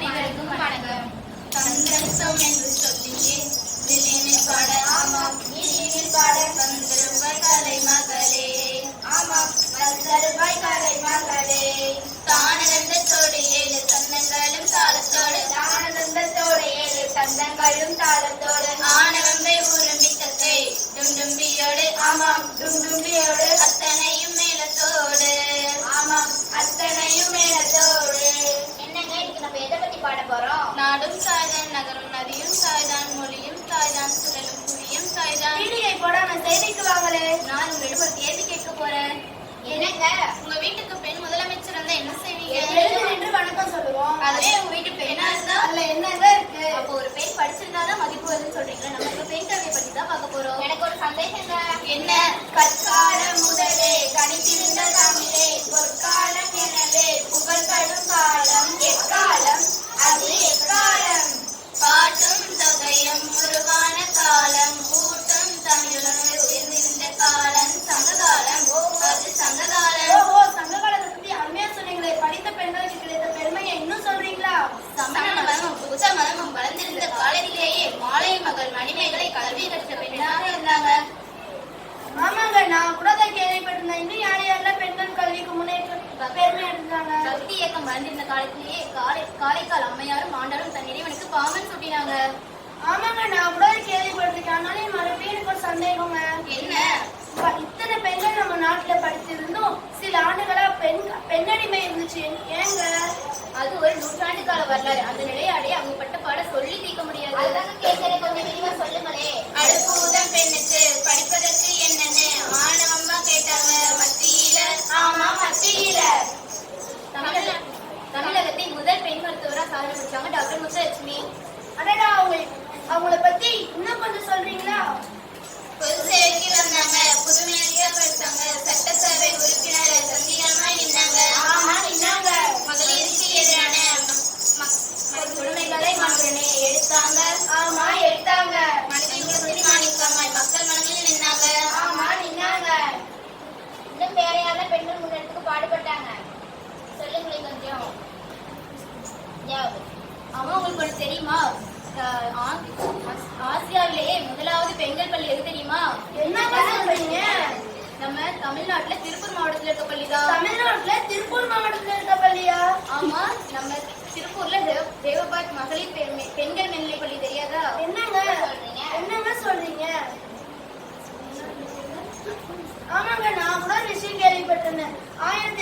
அனைவருக்கும் வணக்கம். சந்திரசம் என்று சொல்லியே திடீரில் பாட ஆமாம் நீரில் பாட வந்தருவாய் கலை மகளே. ஆமாம் வந்தருவாய் கலை மகளே. தானந்தத்தோடு ஏழு தந்தங்களும் தாளத்தோடு தானந்தத்தோடு ஏழு தந்தங்களும் தாளத்தோடு ஆனவம்பை உரும்பித்தத்தை டுண்டும்பியோடு ஆமாம் டுண்டும்பியோடு அத்தனையும் பாட போறோம் நாடும் தாய்தான் நகரும் நதியும் தாய்தான் மொழியும் தாய்தான் சுழலும் புவியும் தாய்தான். பீடிகை போடாம செய்திக்கு வாங்களே. நான் உங்களிடம் ஒரு கேள்வி கேட்க போறேன். என்னங்க? உங்க வீட்டுக்கு பெண் முதலமைச்சர் இருந்தா என்ன செய்வீங்க? நின்று வணக்கம் சொல்லுவோம். அதே உங்க வீட்டு பெண்ணா இருந்தா? அதுல என்னங்க இருக்கு? அப்போ ஒரு பெண் படிச்சிருந்தாதான் மதிப்பு வருதுன்னு சொல்றீங்களா நம்ம பெண் கல்வியை பத்தி தான் பார்க்க போறோம். எனக்கு ஒரு சந்தேகங்க. என்ன? புத்த மதமும் வளர்ந்திருந்த காலத்திலேயே மாலை மகள் மணிமேகலை கல்வி கற்ற பெண்ணாக இருந்தாங்க. ஆமாங்க நான் கூட தான் கேள்விப்பட்டிருந்தேன். இன்னும் யார் யாரெல்லாம் பெண்கள் கல்விக்கு முன்னேற்றம் பெருமை எடுத்தாங்க பக்தி இயக்கம் வளர்ந்திருந்த காலத்திலேயே காலை காரைக்கால் அம்மையாரும் ஆண்டாரும் தன் இறைவனுக்கு பாமன் சுட்டினாங்க. ஆமாங்க நான் கூட கேள்விப்பட்டிருக்கேன். ஆனாலும் மறுபடியும் எனக்கு ஒரு சந்தேகங்க. என்ன? இத்தனை பெண்கள் நம்ம நாட்டுல படிச்சிருந்தும் சில ஆண்டுகளா பெண் பெண்ணடிமை இருந்துச்சு. ஏங்க? அது ஒரு நூற்றாண்டு கால வரலாறு. அந்த நிலையை அடைய அவங்க பட்ட பாட சொல்லி தீர்க்க முடியாது. அதுதாங்க கேட்கறேன். கொஞ்சம் விரிவா சொல்லுங்களே. அடுப்பூதம் பெண்ணுக்கு படிப்பதற்கு என்னன்னு ஆணவம்மா கேட்டாங்க மத்தியில. ஆமா மத்தியில. தமிழக தமிழகத்தின் முதல் பெண் மருத்துவரா சாதனை முடிச்சாங்க டாக்டர் முத்துலட்சுமி. அடடா அவங்க அவங்கள பத்தி இன்னும் கொஞ்சம் சொல்றீங்களா? பொது சேவைக்கு வந்தாங்க. புதுமையாக படிச்சாங்க. சட்டசபை உறுப்பினர் அம்மா உங்களுக்கு ஒன்று தெரியுமா? ஆசியாவிலேயே முதலாவது பெண்கள் பள்ளி எது தெரியுமா? என்னங்க சொல்றீங்க? நம்ம தமிழ்நாட்டுல திருப்பூர் மாவட்டத்துல இருக்க பள்ளிதான் தமிழ்நாட்டுல திருப்பூர் மாவட்டத்துல இருக்க பள்ளியா? ஆமா நம்ம திருப்பூர்ல தேவ- தேவபாத் மகளிர் பெண்- பெண்கள் மேல்நிலை பள்ளி தெரியாதா? என்னங்க? சொல்றீங்க? என்னங்க சொல்றீங்க? ஆமாங்க நான் கூட விஷயம் கேள்விப்பட்டிருந்தேன். ஆயிரத்தி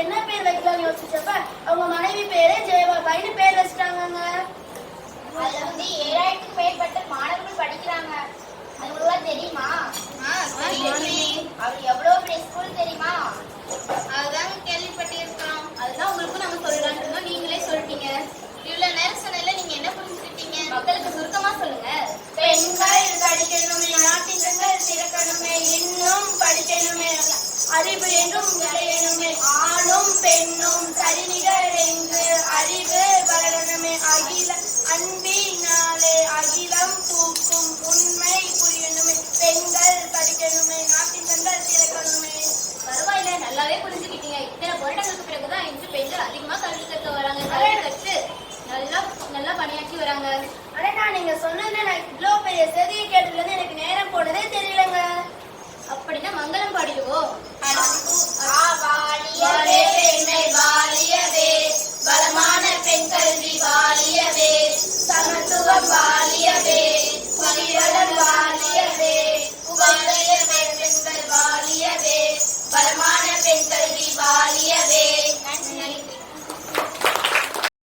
என்ன பேர் வைக்கலாம்னு யோசிச்சப்ப அவங்க மனைவி பேரே ஜெயபாபாயின்னு பேர் வச்சிட்டாங்கங்க? அதுல வந்து ஏழாயிரத்துக்கும் மேற்பட்ட மாணவர்கள் படிக்கிறாங்க. அது உங்களுக்கு தெரியுமா? அறிவு என்றும் விளையணுமே ஆணும் பெண்ணும் சரிநிகர் எங்கு அறிவு வளரணுமே. அகில அன்பினாலே அகிலம் பூக்கும் உண்மை புரியணுமே. பெண்கள் படிக்கணுமே நாட்டின் பெண்கள் திறக்கணுமே பரவாயில்ல நல்லாவே புரிஞ்சுக்கிட்டீங்க. இத்தனை வருடங்களுக்கு பிறகுதான் இன்று பெண்கள் அதிகமா கல்வி கற்க வராங்க. கற்று நல்லா நல்லா பணியாற்றி வராங்க. அடடா நீங்க சொன்னதுல நான் இவ்வளோ பெரிய செய்தியை கேட்டதுல